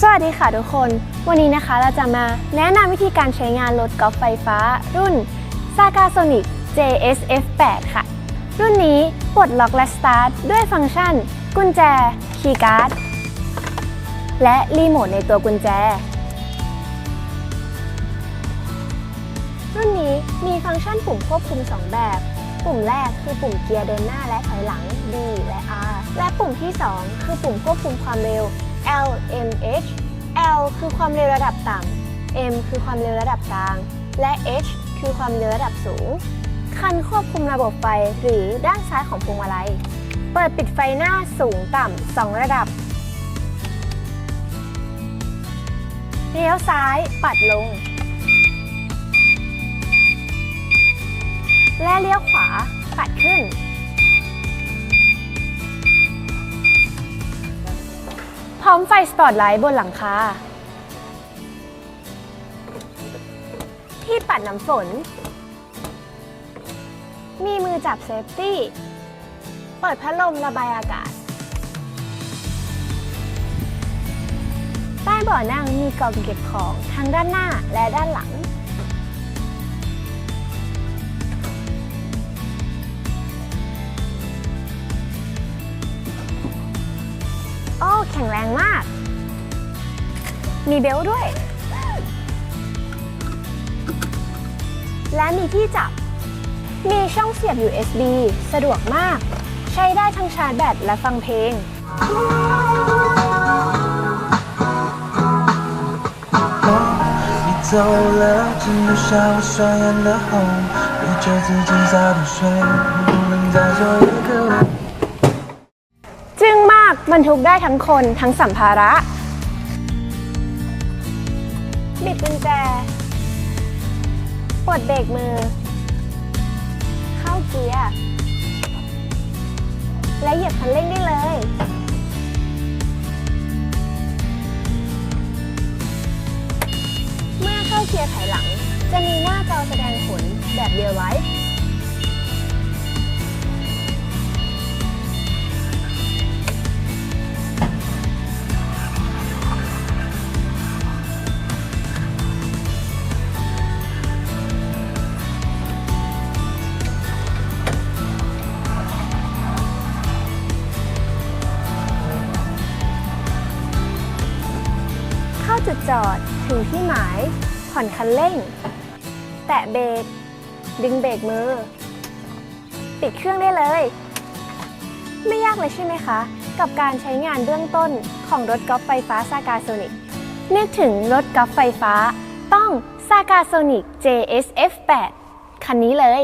สวัสดีค่ะทุกคน วันนี้นะคะเราจะมาแนะนำวิธีการใช้งานรถกอล์ฟไฟฟ้า รุ่น Saga Sonic JSF8 ค่ะ รุ่นนี้ปลดล็อกและสตาร์ทด้วยฟังก์ชัน กุญแจ คีย์การ์ด และรีโมทในตัวกุญแจ รุ่นนี้มีฟังก์ชันปุ่มควบคุม 2 แบบ ปุ่มแรกคือปุ่มเกียร์เดินหน้าและถอยหลัง D และ R และปุ่มที่ 2 คือปุ่มควบคุมความเร็ว L M H L คือความเร็วระดับต่ำ M คือความเร็วระดับกลาง และ H คือความเร็วระดับสูง คันควบคุมระบบไฟหรือด้านซ้ายของพวงมาลัย เปิดปิดไฟหน้าสูงต่ำ2ระดับ เลี้ยวซ้ายปัดลง และเลี้ยวขวาปัดขึ้น พร้อมไฟสปอตไลท์บนหลังคา ที่ปัดน้ำฝน มีมือจับเซฟตี้ เปิดพัดลมระบายอากาศ ใต้เบาะนั่งมีกล่องเก็บของทั้งด้านหน้าและด้านหลัง อ้ แข็งแรงมาก มีเบลต์ด้วย และมีที่จับ มีช่องเสียบ USB สะดวกมาก ใช้ได้ทั้งชาร์จแบตและฟังเพลง 你走了，只留下我双眼的红，对着自己早点睡，不能再做一个人。 จึงม ากบรรทุกได้ทั้งคนทั้งสัมภาระ บิดกุญแจ ปลดเบรกมือ เข้าเกียร์ และเหยียบคันเร่งได้เลย เมื่อเข้าเกียร์ถอยหลัง จะมีหน้าจอแสดงผลแบบเรียล จุดจอด ถึงที่หมาย ผ่อนคันเร่ง แตะเบรก ดึงเบรกมือ ปิดเครื่องได้เลย ไม่ยากเลยใช่ไหมคะ กับการใช้งานเบื้องต้นของรถกอล์ฟไฟฟ้าซากาโซนิกนึกถึงรถกอล์ฟไฟฟ้า ต้องซากาโซนิก JSF8 คันนี้เลย